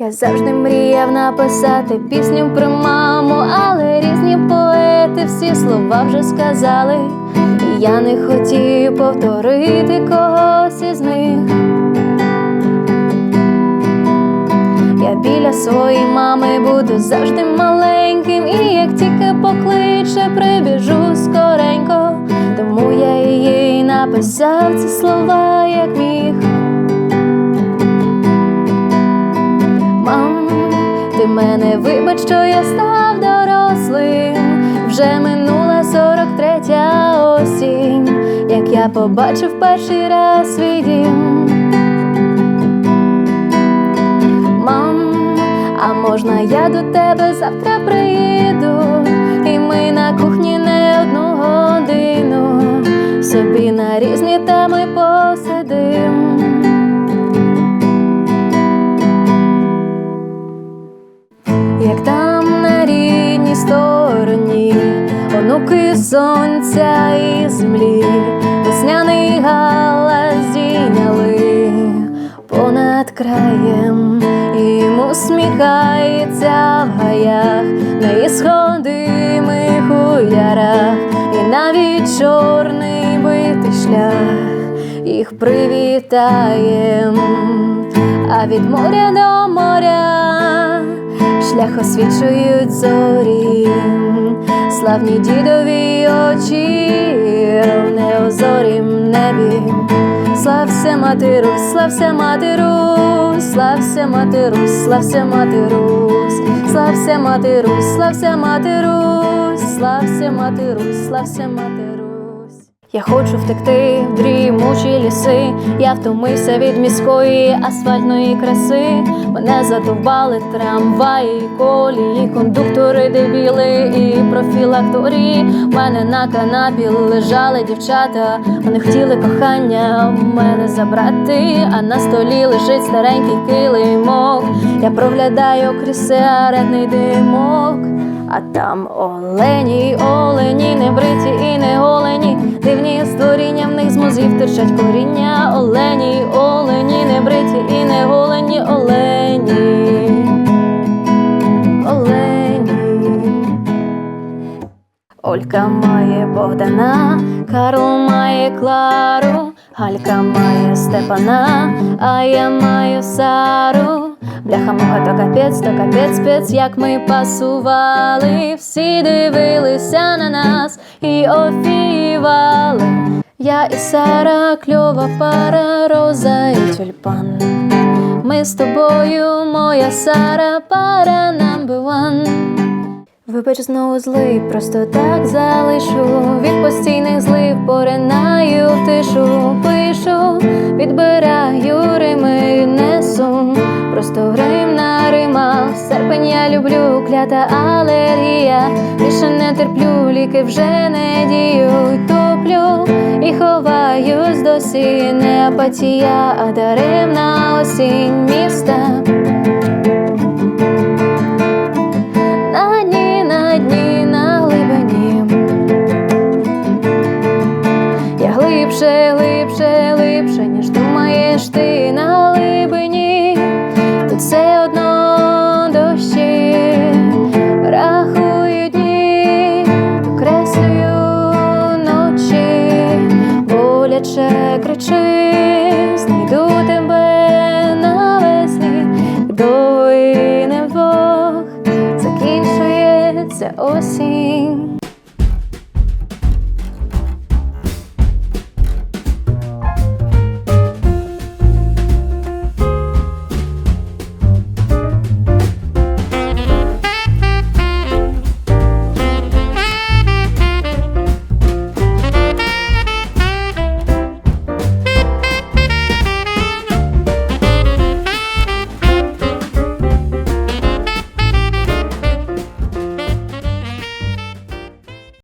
Я завжди мріяв написати пісню про маму, але різні поети всі слова вже сказали. І я не хотів повторити когось із них. Я біля своєї мами буду завжди маленьким, і як тільки покличе, прибіжу скоренько. Тому я їй написав ці слова, як міг. Ти мене вибач, що я став дорослим. Вже минула 43-я осінь, як я побачив перший раз свій дім. Мам, а можна я до тебе завтра онуки сонця і землі, весняний галас здійняли понад краєм, і усміхається в гаях, на ісходимих у і навіть чорний битий шлях їх привітаєм, а від моря до моря шлях освічують зорі, славні дідові очі в неозорім небі. Слався мати Русь, слався мати Русь, слався мати Русь, слався мати Русь, слався мати Русь, слався мати Русь, слався мати Русь, слався мати Русь. Я хочу втекти в дрімучі ліси. Я втомився від міської асфальтної краси. Мене задовбали трамваї, колії, кондуктори, дебіли і профілакторії. В мене на канапі лежали дівчата. Вони хотіли кохання в мене забрати, а на столі лежить старенький килимок. Я проглядаю крізь сигаретний димок. А там олені, олені, не бриті і не голені, дивні створіння в них з мозгів терчать коріння. Олені, олені, не бриті і не голені, олені. Олені. Олька має Богдана, Карл має Клару, Галька має Степана, а я маю Сару. Бляха муха, то капець, то капець, спец, як ми пасували, всі дивилися на нас і офігівали. Я і Сара, кльова пара, роза і тюльпан. Ми з тобою, моя Сара, пара number one. Вибач знову злий, просто так залишу. Від постійних злив поринаю в тишу, пишу, підбираю люблю, та алергія. Більше не терплю, ліки вже не діють. Топлю і ховаюсь досі. Не апатія, а даремна боляче кричи, знайду тебе навесні, довгий не Бог закінчується осінь.